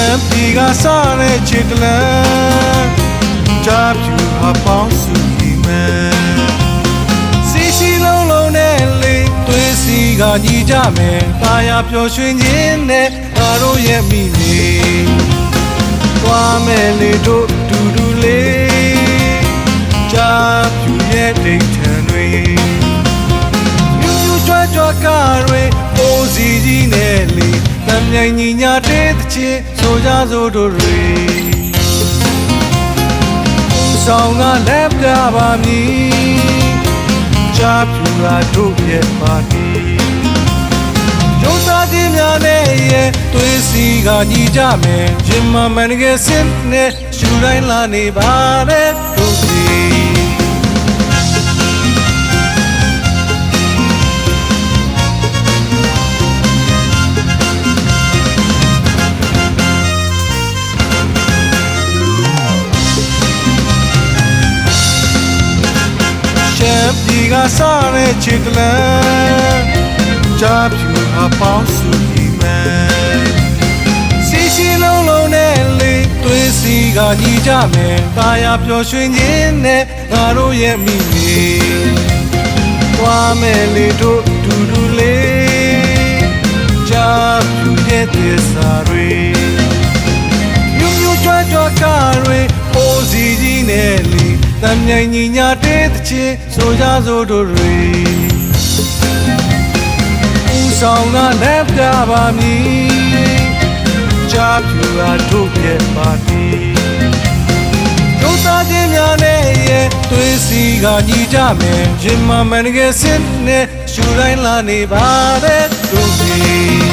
မ်ပြည်ကစားတဲ့ချစ်ကလန်ဂျာပြူအပေါင်းစုကြီးမယ်စီစီလုံးလုံးနဲ့လေးသွေးစီကညီကြမယ်ပါရပျော်ရွှင်ခြင်းနဲ့ငါတို့ရဲ့မိနေသွားမယ်လေတို့တူတူ မ်းမြိုင်ညီညာတဲ့တချင်ဆိုကြစို့တို့တွေဦးဆောင်ကလက်ပြပါမည်ချာပြူရာတို့ရဲ့ပါတီကျုံသားချင်းများနဲ့ရဲ့သွေးစီကညီကြမယ်ရင်မမန်ငယ်စင်နဲ့ရှူတိုင်းလာနေပါတဲ့တို့ ကစားတဲ့ချစ်ကလန်ဂျာပြူအပေါင်းစုကြီးမယ်စီစီလုံးလုံးနဲ့လေးသွေးစီကညီကြမယ်တာယာပျော်ရွှင်ခြင်းနဲ့ငါတို့ရဲ့မိမိသွားမယ်လေတို့ဒူဒူလေးဂျာပြူရဲ့သစ္စာတွေမြူးမြူးကြွကြွကားတွေပိုးစီကြီးနဲ့လေ တမ်းမြိုင်ညီညာတဲ့တချင်ဆိုကြစို့တို့တွေဦးဆောင်ကလက်ပြပါမည်ချာပြူရာတို့ရဲ့ပါတီဒုသားချင်းများနဲ့ရဲ့သွေးစီကညီကြမယ်ရင်မမန်ငယ်စင်နဲ့ရှူတိုင်းလာနေပါတဲ့တို့တွေ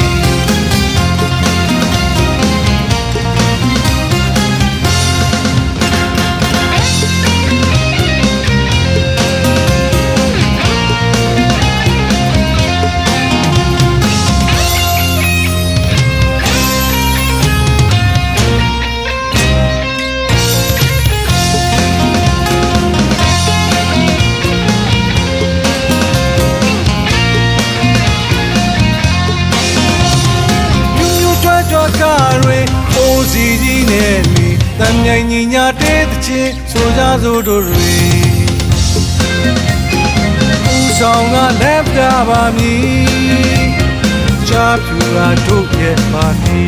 ကြွကားတွေအိုစီကြီးနဲ့လေတမ်းမြိုင်ညီညာတဲ့တချင်ဆိုကြစို့တို့တွေဦးဆောင်ကလက်ပြပါမည်ချာပြူရာတို့ရဲ့ပါတီ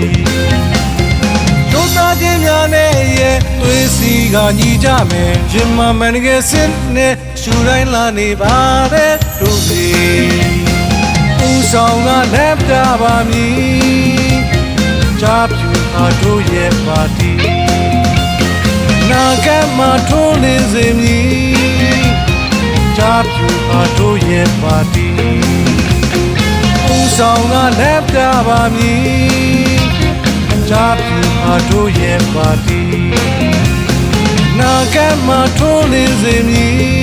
ဒုသားချင်းများနဲ့ရဲ့သွေးစီကညီကြမယ်ရင်မမန်ငယ်စင်နဲ့ရှူတိုင်းလာနေပါတဲ့တို့တွေဦးဆောင်ကလက်ပြပါမည်ချာ ပြူအားတို့ရဲ့ပါတီနာကမှာထိုးနေစေမည်ချာပြူအားတို့ရဲ့ပါတီဦးဆောင်ကလက်ပြပါမည်ချာပြူအားတို့ရဲ့ပါတီနာကမှာထိုးနေစေမည်